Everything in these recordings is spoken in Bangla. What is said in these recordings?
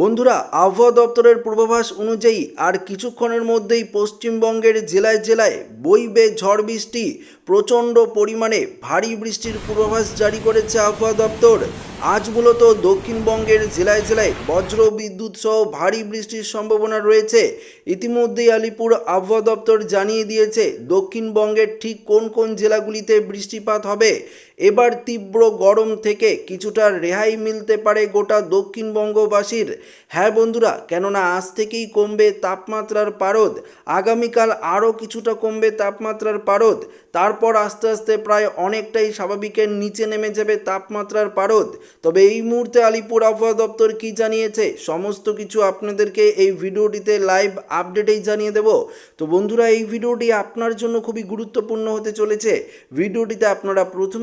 বন্ধুরা, আবহাওয়া দপ্তরের পূর্বাভাস অনুযায়ী আর কিছুক্ষণের মধ্যেই পশ্চিমবঙ্গের জেলায় জেলায় বইবে ঝড় বৃষ্টি। প্রচণ্ড পরিমাণে ভারী বৃষ্টির পূর্বাভাস জারি করেছে আবহাওয়া দপ্তর। আজ মূলত দক্ষিণবঙ্গের জেলায় জেলায় বজ্র বিদ্যুৎ সহ ভারী বৃষ্টির সম্ভাবনা রয়েছে। ইতিমধ্যেই আলিপুর আবহাওয়া দপ্তর জানিয়ে দিয়েছে, দক্ষিণবঙ্গের ঠিক কোন কোন জেলাগুলিতে বৃষ্টিপাত হবে। এবার তীব্র গরম থেকে কিছুটা রেহাই মিলতে পারে গোটা দক্ষিণবঙ্গবাসীর। হ্যাঁ বন্ধুরা, কেননা আজ থেকেই কমবে তাপমাত্রার পারদ। আগামীকাল আরও কিছুটা কমবে তাপমাত্রার পারদ। তারপর আস্তে আস্তে প্রায় অনেকটাই স্বাভাবিকের নিচে নেমে যাবে তাপমাত্রার পারদ। তবে এই মুহূর্তে আলিপুর আবহাওয়া দপ্তর কি জানিয়েছে, সমস্ত কিছু আপনাদেরকে এই ভিডিওটিতে লাইভ আপডেটেই জানিয়ে দেব। তো বন্ধুরা, এই ভিডিওটি আপনার জন্য খুবই গুরুত্বপূর্ণ হতে চলেছে। ভিডিওটিতে আপনারা প্রথম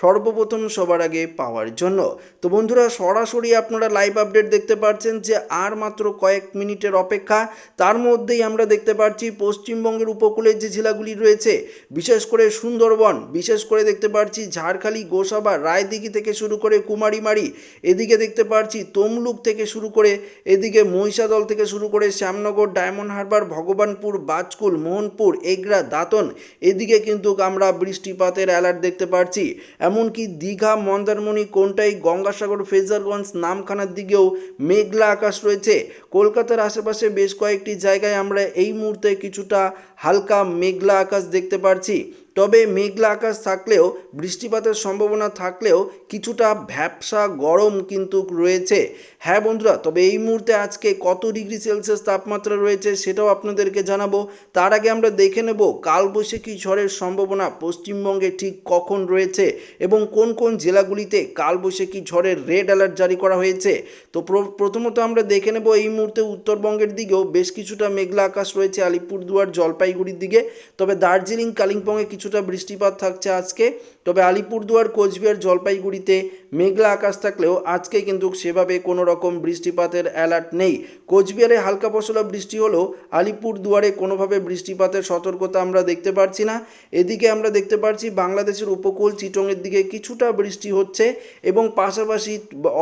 সর্বপ্রথম সবার আগে পাওয়ার জন্য। তো বন্ধুরা, সরাসরি আপনারা লাইভ আপডেট দেখতে পাচ্ছেন যে আর মাত্র কয়েক মিনিটের অপেক্ষা। তার মধ্যেই আমরা দেখতে পাচ্ছি পশ্চিমবঙ্গের উপকূলের যে জেলাগুলি রয়েছে, বিশেষ করে সুন্দরবন, বিশেষ করে দেখতে পাচ্ছি ঝাড়খালি, গোসাবা, রায়দিঘি থেকে শুরু করে কুমারীমারি, এদিকে দেখতে পাচ্ছি তমলুক থেকে শুরু করে এদিকে মহিষাদল থেকে শুরু করে শ্যামনগর, ডায়মন্ড হারবার, ভগবানপুর, বাজকুল, মোহনপুর, এগরা, দাঁতন, এদিকে কিন্তু আমরা বৃষ্টিপাতের অ্যালার্ট দেখতে পাচ্ছি। এমনকি দীঘা, মন্দারমণি, কোনটাই গঙ্গাসাগর, ফেজারগঞ্জ নামখানার দিকেও মেঘলা আকাশ রয়েছে। কলকাতার আশেপাশে বেশ কয়েকটি জায়গায় আমরা এই মুহূর্তে কিছুটা হালকা মেঘলা আকাশ দেখতে পারছি। তবে মেঘলা আকাশ থাকলেও, বৃষ্টিপাতের সম্ভাবনা থাকলেও কিছুটা ভ্যাপসা গরম কিন্তু রয়েছে। হ্যাঁ বন্ধুরা, তবে এই মুহূর্তে আজকে কত ডিগ্রি সেলসিয়াস তাপমাত্রা রয়েছে সেটাও আপনাদেরকে জানাব। তার আগে আমরা দেখে নেব, কালবৈশাখী ঝড়ের সম্ভাবনা পশ্চিমবঙ্গে ঠিক কখন রয়েছে এবং কোন কোন জেলাগুলিতে কালবৈশাখী ঝড়ের রেড অ্যালার্ট জারি করা হয়েছে। তো প্র- প্রথমত আমরা দেখে নেব, এই মুহূর্তে উত্তরবঙ্গের দিকেও বেশ কিছুটা মেঘলা আকাশ রয়েছে। আলিপুরদুয়ার জলপাইগুড়ির দিকে। তবে দার্জিলিং, কালিম্পংয়ে কিছুটা বৃষ্টিপাত থাকছে আজকে। তবে আলিপুরদুয়ার, কোচবিহার, জলপাইগুড়িতে মেঘলা আকাশ থাকলেও আজকে কিন্তু সেভাবে কোনো রকম বৃষ্টিপাতের অ্যালার্ট নেই। কোচবিহারে হালকা পশলা বৃষ্টি হলেও আলিপুরদুয়ারে কোনোভাবে বৃষ্টিপাতের সতর্কতা আমরা দেখতে পারছি না। এদিকে আমরা দেখতে পাচ্ছি বাংলাদেশের উপকূল চিটংয়ের দিকে কিছুটা বৃষ্টি হচ্ছে এবং পাশাপাশি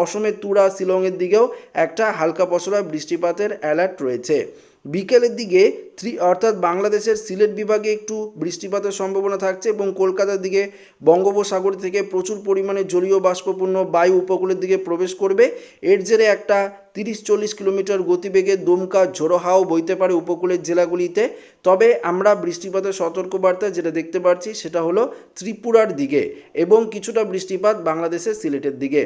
অসমের তুরা, শিলংয়ের দিকেও একটা হালকা পশলা বৃষ্টিপাতের অ্যালার্ট রয়েছে। বিকেলের দিকে থ্রি অর্থাৎ বাংলাদেশের সিলেট বিভাগে একটু বৃষ্টিপাতের সম্ভাবনা থাকছে এবং কলকাতার দিকে বঙ্গোপসাগর থেকে প্রচুর পরিমাণে জলীয় বাষ্পপূর্ণ বায়ু উপকূলের দিকে প্রবেশ করবে। এর জেরে একটা তিরিশ চল্লিশ কিলোমিটার গতিবেগে দমকা ঝোড়ো বইতে পারে উপকূলের জেলাগুলিতে। তবে আমরা বৃষ্টিপাতের সতর্কবার্তা যেটা দেখতে পাচ্ছি সেটা হলো ত্রিপুরার দিকে এবং কিছুটা বৃষ্টিপাত বাংলাদেশের সিলেটের দিকে।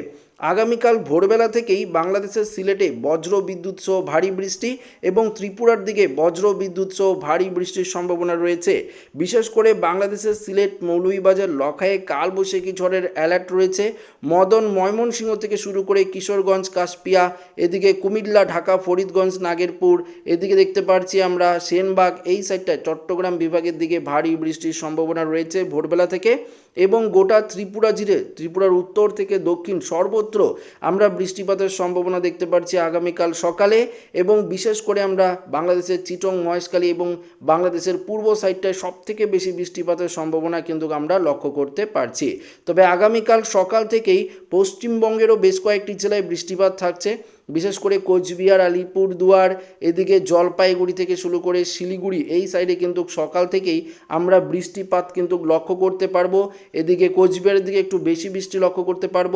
আগামীকাল ভোরবেলা থেকেই বাংলাদেশের সিলেটে বজ্র বিদ্যুৎ সহ ভারী বৃষ্টি এবং ত্রিপুরার দিকে বজ্র বিদ্যুৎ সহ ভারী বৃষ্টির সম্ভাবনা রয়েছে। বিশেষ করে বাংলাদেশের সিলেট, মৌলভীবাজার লখায়ে কালবৈশাখী ঝড়ের অ্যালার্ট রয়েছে। মদন, ময়মনসিংহ থেকে শুরু করে কিশোরগঞ্জ, কাশপিয়া, এদিকে কুমিল্লা, ঢাকা, ফরিদগঞ্জ, নাগেরপুর, এদিকে দেখতে পাচ্ছি আমরা সেনবাগ, এই সাইডটায় চট্টগ্রাম বিভাগের দিকে ভারী বৃষ্টির সম্ভাবনা রয়েছে ভোরবেলা থেকে। এবং গোটা ত্রিপুরা জুড়ে, ত্রিপুরার উত্তর থেকে দক্ষিণ সর্বত্র আমরা বৃষ্টিপাতের সম্ভাবনা দেখতে পাচ্ছি আগামীকাল সকালে এবং বিশেষ করে আমরা বাংলাদেশের চিটং, মহেশখালী এবং বাংলাদেশের পূর্ব সাইডটায় সব থেকে বেশি বৃষ্টিপাতের সম্ভাবনা কিন্তু আমরা লক্ষ্য করতে পারছি। তবে আগামীকাল সকাল থেকেই পশ্চিমবঙ্গেরও বেশ কয়েকটি জেলায় বৃষ্টিপাত থাকছে। বিশেষ করে কোচবিহার আলিপুরদুয়ার এদিকে জলপাইগুড়ি থেকে শুরু করে শিলিগুড়ি, এই সাইডে কিন্তু সকাল থেকেই আমরা বৃষ্টিপাত কিন্তু লক্ষ্য করতে পারব। এদিকে কোচবিহারের দিকে একটু বেশি বৃষ্টি লক্ষ্য করতে পারব।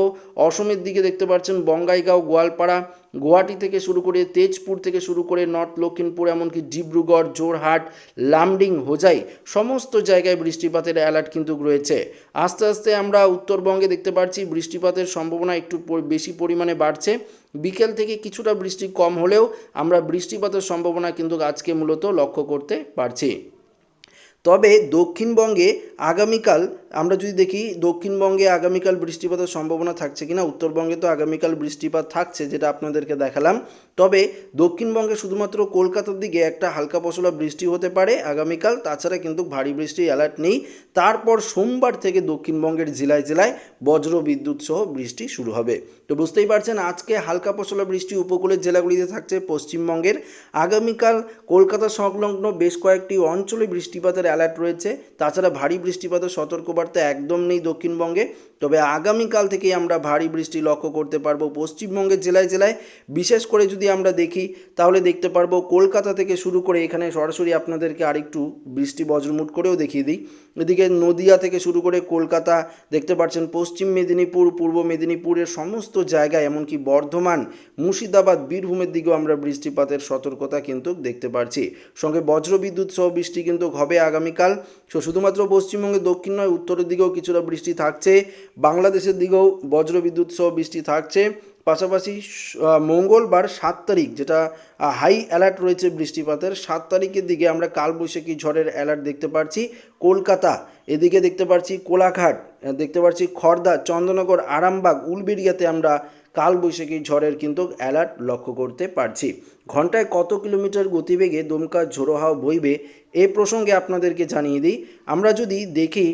অসমের দিকে দেখতে পাচ্ছেন বঙ্গাইগাঁও, গোয়ালপাড়া গুয়াহাটি থেকে শুরু করে তেজপুর থেকে শুরু করে নর্থ লক্ষিমপুর, এমনকি ডিব্রুগড় জোরহাট লামডিং, হোজাই সমস্ত জায়গায় বৃষ্টিপাতের অ্যালার্ট কিন্তু রয়েছে। আস্তে আস্তে আমরা উত্তরবঙ্গে দেখতে পাচ্ছি বৃষ্টিপাতের সম্ভাবনা একটু বেশি পরিমাণে বাড়ছে। বিকেল থেকে কিছুটা বৃষ্টি কম হলেও আমরা বৃষ্টিপাতের সম্ভাবনা কিন্তু আজকে মূলত লক্ষ্য করতে পারছি। তবে দক্ষিণবঙ্গে আগামীকাল, আমরা যদি দেখি দক্ষিণবঙ্গে আগামীকাল বৃষ্টিপাতের সম্ভাবনা থাকছে কিনা, উত্তরবঙ্গে তো আগামীকাল বৃষ্টিপাত থাকছে যেটা আপনাদেরকে দেখালাম। তবে দক্ষিণবঙ্গে শুধুমাত্র কলকাতার দিকে একটা হালকা পশলা বৃষ্টি হতে পারে আগামীকাল, তাছাড়া কিন্তু ভারী বৃষ্টি অ্যালার্ট নেই। তারপর সোমবার থেকে দক্ষিণবঙ্গের জেলায় জেলায় বজ্র বিদ্যুৎ সহ বৃষ্টি শুরু হবে। তো বুঝতেই পারছেন, আজকে হালকা পশলা বৃষ্টি উপকূলের জেলাগুলিতে থাকছে, পশ্চিমবঙ্গের। আগামীকাল কলকাতা সংলগ্ন বেশ কয়েকটি অঞ্চলে বৃষ্টিপাতের অ্যালার্ট রয়েছে। তাছাড়া ভারী বৃষ্টিপাতের সতর্কবার্তা একদম নেই দক্ষিণবঙ্গে। তবে আগামীকাল থেকেই আমরা ভারী বৃষ্টি লক্ষ্য করতে পারব। পশ্চিমবঙ্গের জেলায় জেলায় বিশেষ করে যদি আমরা দেখি, তাহলে দেখতে পারব কলকাতা থেকে শুরু করে এখানে সরাসরি আপনাদেরকে আরেকটু বৃষ্টি বজ্রমুট করেও দেখিয়ে দিই। এদিকে নদিয়া থেকে শুরু করে কলকাতা দেখতে পাচ্ছেন পশ্চিম মেদিনীপুর, পূর্ব মেদিনীপুরের সমস্ত জায়গায়, এমনকি বর্ধমান, মুর্শিদাবাদ, বীরভূমের দিকেও আমরা বৃষ্টিপাতের সতর্কতা কিন্তু দেখতে পাচ্ছি সঙ্গে বজ্রবিদ্যুৎ সহ বৃষ্টি কিন্তু হবে আগামীকাল। সো শুধুমাত্র পশ্চিমবঙ্গের দক্ষিণ নয়, উত্তরের দিকেও কিছুটা বৃষ্টি থাকছে। বাংলাদেশের দিকেও বজ্রবিদ্যুৎ সহ বৃষ্টি থাকছে। পাশাপাশি মঙ্গলবার সাত তারিখ যেটা হাই অ্যালার্ট রয়েছে বৃষ্টিপাতের, সাত তারিখের দিকে আমরা কালবৈশাখী ঝড়ের অ্যালার্ট দেখতে পাচ্ছি কলকাতা, এদিকে দেখতে পাচ্ছি কোলাঘাট দেখতে পাচ্ছি খড়দা চন্দ্রনগর আরামবাগ, উলবেড়িয়াতে আমরা কালবৈশাখী ঝড়ের কিন্তু অ্যালার্ট লক্ষ্য করতে পারছি। ঘন্টায় কত কিলোমিটার গতিবেগে দমকা ঝোড়ো হাওয়া বইবে, এ প্রসঙ্গে আপনাদেরকে জানিয়ে দিই। আমরা যদি দেখি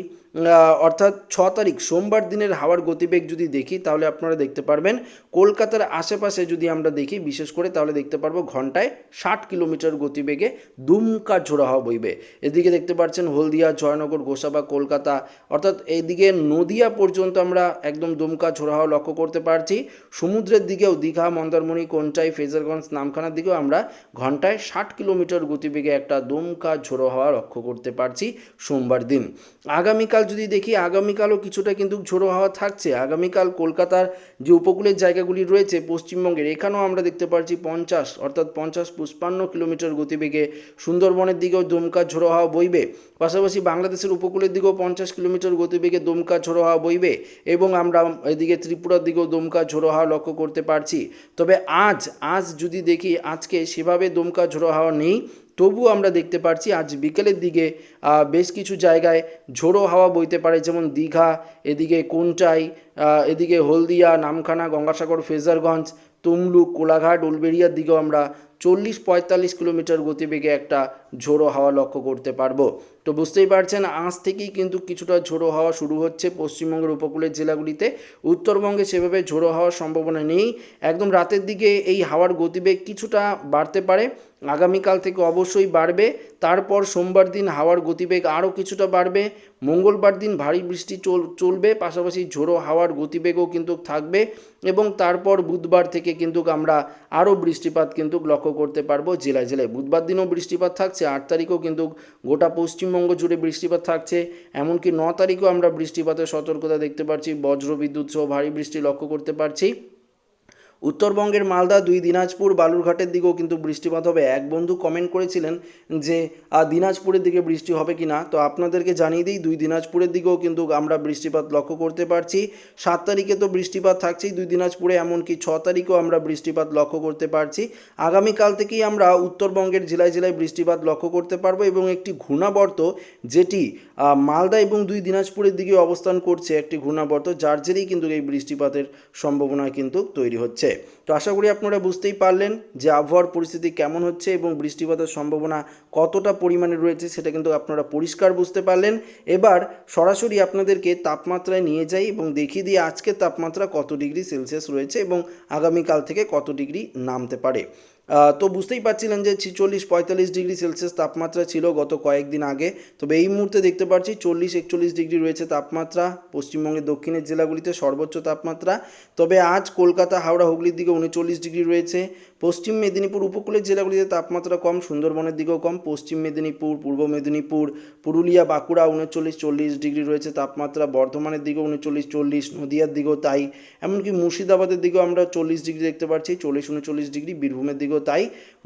অর্থাৎ ছ তারিখ, সোমবার দিনের হাওয়ার গতিবেগ যদি দেখি, তাহলে আপনারা দেখতে পারবেন, কলকাতার আশেপাশে যদি আমরা দেখি, বিশেষ করে তাহলে দেখতে পারব ঘন্টায় ষাট কিলোমিটার গতিবেগে দুমকা ঝোড়ো হাওয়া বইবে। এদিকে দেখতে পাচ্ছেন হলদিয়া, জয়নগর, গোসাবা, কলকাতা, অর্থাৎ এইদিকে নদিয়া পর্যন্ত আমরা একদম দুমকা ঝোড়ো হাওয়া লক্ষ্য করতে পারছি। সমুদ্রের দিকেও দীঘা, মন্দারমণি, কোনটাই, ফেজারগঞ্জ, নামখানার দিকেও আমরা ঘন্টায় ষাট কিলোমিটার গতিবেগে একটা দুমকা ঝোড়ো হাওয়া লক্ষ্য করতে পারছি সোমবার দিন। আগামীকাল যদি দেখি, আগামীকালও কিছুটা কিন্তু ঝোড়ো হাওয়া থাকছে। আগামীকাল কলকাতার যে উপকূলের জায়গাগুলি রয়েছে, পশ্চিমবঙ্গের, এখানেও আমরা দেখতে পাচ্ছি পঞ্চাশ, অর্থাৎ পঞ্চাশ পুষ্পান্ন কিলোমিটার গতিবেগে সুন্দরবনের দিকেও দমকা ঝোড়ো হাওয়া বইবে। পাশাপাশি বাংলাদেশের উপকূলের দিকেও পঞ্চাশ কিলোমিটার গতিবেগে দমকা ঝোড়ো হাওয়া বইবে এবং আমরা এদিকে ত্রিপুরার দিকেও দমকা ঝোড়ো হাওয়া লক্ষ্য করতে পারছি। তবে আজ আজ যদি দেখি, আজকে সেভাবে দমকা ঝোড়ো হাওয়া নেই। তবু আমরা দেখতে পারছি আজ বিকেলের দিকে বেশ কিছু জায়গায় ঝোড়ো হাওয়া বইতে পারে, যেমন দীঘা, এদিকে কোনটাই এদিকে হলদিয়া, নামখানা, গঙ্গাসাগর, ফেজারগঞ্জ, তমলুক, কোলাঘাট, উলবেড়িয়ার দিকেও আমরা চল্লিশ পঁয়তাল্লিশ কিলোমিটার গতিবেগে একটা ঝোড়ো হাওয়া লক্ষ্য করতে পারব। তো বুঝতেই পারছেন, আজ থেকেই কিন্তু কিছুটা ঝোড়ো হাওয়া শুরু হচ্ছে পশ্চিমবঙ্গের উপকূলের জেলাগুলিতে। উত্তরবঙ্গে সেভাবে ঝোড়ো হওয়ার সম্ভাবনা নেই। একদম রাতের দিকে এই হাওয়ার গতিবেগ কিছুটা বাড়তে পারে। আগামীকাল থেকে অবশ্যই বাড়বে। তারপর সোমবার দিন হাওয়ার গতিবেগ আরও কিছুটা বাড়বে। মঙ্গলবার দিন ভারী বৃষ্টি চল, চলবে। পাশাপাশি ঝোড়ো হাওয়ার গতিবেগও কিন্তু থাকবে এবং তারপর বুধবার থেকে কিন্তু আমরা আরও বৃষ্টিপাত কিন্তু লক্ষ্য করতে পারব জেলায় জেলায়। বুধবার দিনও বৃষ্টিপাত থাকছে, আট তারিখেও কিন্তু গোটা পশ্চিমবঙ্গ জুড়ে বৃষ্টিপাত থাকছে, এমনকি ন তারিখেও আমরা বৃষ্টিপাতের সতর্কতা দেখতে পাচ্ছি বজ্র বিদ্যুৎ সহ ভারী বৃষ্টি লক্ষ্য করতে পারছি। উত্তরবঙ্গের মালদা, দুই দিনাজপুর, বালুরঘাটের দিকেও কিন্তু বৃষ্টিপাত হবে। এক বন্ধু কমেন্ট করেছিলেন যে দিনাজপুরের দিকে বৃষ্টি হবে কি না? তো আপনাদেরকে জানিয়ে দিই, দুই দিনাজপুরের দিকেও কিন্তু আমরা বৃষ্টিপাত লক্ষ্য করতে পারছি। সাত তারিখে তো বৃষ্টিপাত থাকছেই, দুই দিনাজপুরে এমনকি ছ তারিখেও আমরা বৃষ্টিপাত লক্ষ্য করতে পারছি। আগামীকাল থেকেই আমরা উত্তরবঙ্গের জেলায় জেলায় বৃষ্টিপাত লক্ষ্য করতে পারব এবং একটি ঘূর্ণাবর্ত যেটি মালদা এবং দুই দিনাজপুরের দিকে অবস্থান করছে একটি ঘূর্ণাবর্ত, যার জেরেই কিন্তু এই বৃষ্টিপাতের সম্ভাবনা কিন্তু তৈরি হচ্ছে। তো আশা করি আপনারা বুঝতেই পারলেন যে আবহাওয়ার পরিস্থিতি কেমন হচ্ছে এবং বৃষ্টিপাতের সম্ভাবনা কতটা পরিমাণে রয়েছে সেটা কিন্তু আপনারা পরিষ্কার বুঝতে পারলেন। এবার সরাসরি আপনাদেরকে তাপমাত্রায় নিয়ে যাই এবং দেখিয়ে দিয়ে আজকে তাপমাত্রা কত ডিগ্রি সেলসিয়াস রয়েছে এবং আগামীকাল থেকে কত ডিগ্রি নামতে পারে। তো বুঝতেই পারছিলেন যে ছিচল্লিশ পঁয়তাল্লিশ ডিগ্রি সেলসিয়াস তাপমাত্রা ছিল গত কয়েকদিন আগে। তবে এই মুহূর্তে দেখতে পাচ্ছি চল্লিশ, একচল্লিশ ডিগ্রি রয়েছে তাপমাত্রা। পশ্চিমবঙ্গের দক্ষিণের জেলাগুলিতে সর্বোচ্চ তাপমাত্রা। তবে আজ কলকাতা, হাওড়া, হুগলির দিকে উনচল্লিশ ডিগ্রি রয়েছে। পশ্চিম মেদিনীপুর উপকূলের জেলাগুলিতে তাপমাত্রা কম, সুন্দরবনের দিকেও কম, পশ্চিম মেদিনীপুর, পূর্ব মেদিনীপুর, পুরুলিয়া, বাঁকুড়া উনচল্লিশ চল্লিশ ডিগ্রি রয়েছে তাপমাত্রা, বর্ধমানের দিকে উনচল্লিশ চল্লিশ, নদিয়ার দিকেও তাই, এমনকি মুর্শিদাবাদের দিকেও আমরা চল্লিশ ডিগ্রি দেখতে পাচ্ছি, চল্লিশ উনচল্লিশ ডিগ্রি, বীরভূমের দিকেও তাই।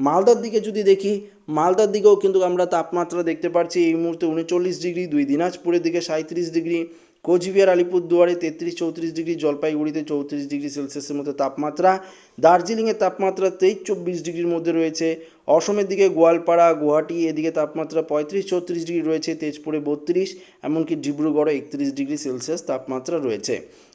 মালদার দিকে যদি দেখি, মালদার দিকেও কিন্তু আমরা তাপমাত্রা দেখতে পাচ্ছি, এই মুহূর্তে উনচল্লিশ ডিগ্রি, দুই দিনাজপুরের দিকে সাঁত্রিশ ডিগ্রি কোচবিহার আলিপুরদুয়ারে তেত্রিশ চৌত্রিশ ডিগ্রি জলপাইগুড়িতে চৌত্রিশ ডিগ্রি সেলসিয়াসের মধ্যে তাপমাত্রা। দার্জিলিংয়ের তাপমাত্রা তেইশ চব্বিশ ডিগ্রির মধ্যে রয়েছে। অসমের দিকে গোয়ালপাড়া গুয়াহাটি এদিকে তাপমাত্রা পঁয়ত্রিশ চৌত্রিশ ডিগ্রি রয়েছে। তেজপুরে বত্রিশ এমনকি ডিব্রুগড়ে একত্রিশ ডিগ্রি সেলসিয়াস তাপমাত্রা রয়েছে।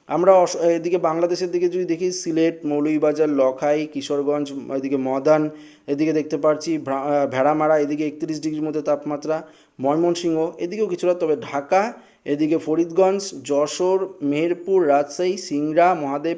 আমরা এদিকে বাংলাদেশের দিকে যদি দেখি সিলেট মৌলভীবাজার লখাই কিশোরগঞ্জ এদিকে মদান এদিকে দেখতে আহ, ভেড়ামারা এদিকে একত্রিশ ডিগ্রির মধ্যে তাপমাত্রা ময়মনসিংহ এদিকেও কিছুটা তবে ঢাকা এদিকে ফরিদগঞ্জ, যশোর, মেহেরপুর, রাজশাহী, সিংড়া, মহাদেব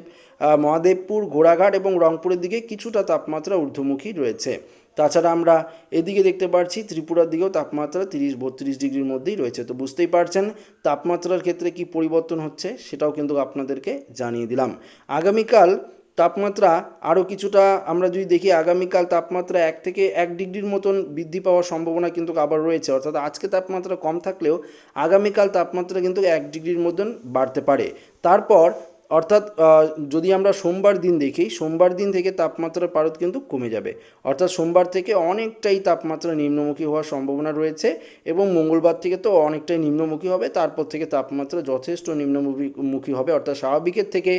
মহাদেবপুর ঘোড়াঘাট এবং রংপুরের দিকে কিছুটা তাপমাত্রা ঊর্ধ্বমুখী রয়েছে। তাছাড়া আমরা এদিকে দেখতে পাচ্ছি ত্রিপুরার দিকেও তাপমাত্রা তিরিশ বত্রিশ ডিগ্রির মধ্যেই রয়েছে। তো বুঝতেই পারছেন তাপমাত্রার ক্ষেত্রে কি পরিবর্তন হচ্ছে সেটাও কিন্তু আপনাদেরকে জানিয়ে দিলাম। আগামীকাল তাপমাত্রা আরও কিছুটা আমরা যদি দেখি আগামীকাল তাপমাত্রা এক থেকে এক ডিগ্রির মতন বৃদ্ধি পাওয়ার সম্ভাবনা কিন্তু আবার রয়েছে। অর্থাৎ আজকে তাপমাত্রা কম থাকলেও আগামীকাল তাপমাত্রা কিন্তু এক ডিগ্রির মতন বাড়তে পারে। তারপর অর্থাৎ যদি আমরা সোমবার দিন দেখি, সোমবার দিন থেকে তাপমাত্রার পারদ কিন্তু কমে যাবে। অর্থাৎ সোমবার থেকে অনেকটাই তাপমাত্রা নিম্নমুখী হওয়ার সম্ভাবনা রয়েছে এবং মঙ্গলবার থেকে তো অনেকটাই নিম্নমুখী হবে, তারপর থেকে তাপমাত্রা যথেষ্ট নিম্নমুখী মুখী হবে। অর্থাৎ স্বাভাবিকের থেকে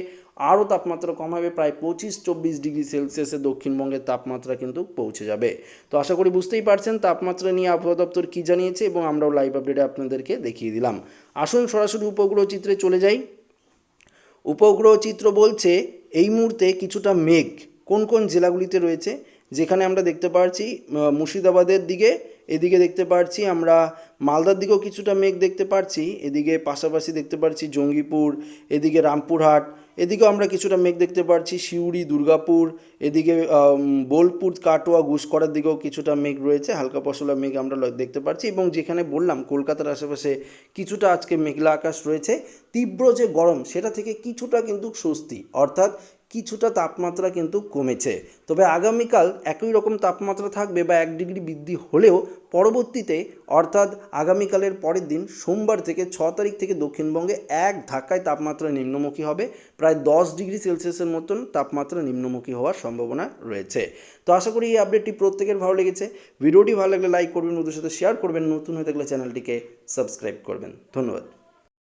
আরও তাপমাত্রা কম হবে, প্রায় পঁচিশ চব্বিশ ডিগ্রি সেলসিয়াসে দক্ষিণবঙ্গের তাপমাত্রা কিন্তু পৌঁছে যাবে। তো আশা করি বুঝতেই পারছেন, তাপমাত্রা নিয়ে আবহাওয়া দপ্তর কী জানিয়েছে এবং আমরাও লাইভ আপডেটে আপনাদেরকে দেখিয়ে দিলাম। আসুন সরাসরি উপগ্রহ চিত্রে চলে যাই। উপগ্রহ চিত্র বলছে এই মুহূর্তে কিছুটা মেঘ। কোন কোন জেলাগুলিতে রয়েছে? যেখানে আমরা দেখতে পাচ্ছি মুর্শিদাবাদের দিকে এদিকে দেখতে পাচ্ছি আমরা মালদার দিকেও কিছুটা মেঘ দেখতে পাচ্ছি এদিকে পাশাপাশি দেখতে পাচ্ছি জঙ্গিপুর, এদিকে রামপুরহাট, এদিকেও আমরা কিছুটা মেঘ দেখতে পাচ্ছি সিউড়ি, দুর্গাপুর, এদিকে বোলপুর, কাটোয়া ঘুষকরার দিকেও কিছুটা মেঘ রয়েছে, হালকা পশলা মেঘ আমরা দেখতে পাচ্ছি এবং যেখানে বললাম কলকাতার আশেপাশে কিছুটা আজকে মেঘলা আকাশ রয়েছে, তীব্র যে গরম সেটা থেকে কিছুটা কিন্তু স্বস্তি, অর্থাৎ কিছুটা তাপমাত্রা কিন্তু কমেছে। তবে আগামীকাল একই রকম তাপমাত্রা থাকবে বা এক ডিগ্রি বৃদ্ধি হলেও পরবর্তীতে, অর্থাৎ আগামীকালের পরের দিন সোমবার থেকে ছ তারিখ থেকে দক্ষিণবঙ্গে এক ধাক্কায় তাপমাত্রা নিম্নমুখী হবে। প্রায় দশ ডিগ্রি সেলসিয়াসের মতন তাপমাত্রা নিম্নমুখী হওয়ার সম্ভাবনা রয়েছে। তো আশা করি এই আপডেটটি প্রত্যেকের ভালো লেগেছে। ভিডিওটি ভালো লাগলে লাইক করবেন ওদের সাথে শেয়ার করবেন। নতুন হয়ে থাকলে চ্যানেলটিকে সাবস্ক্রাইব করবেন। ধন্যবাদ।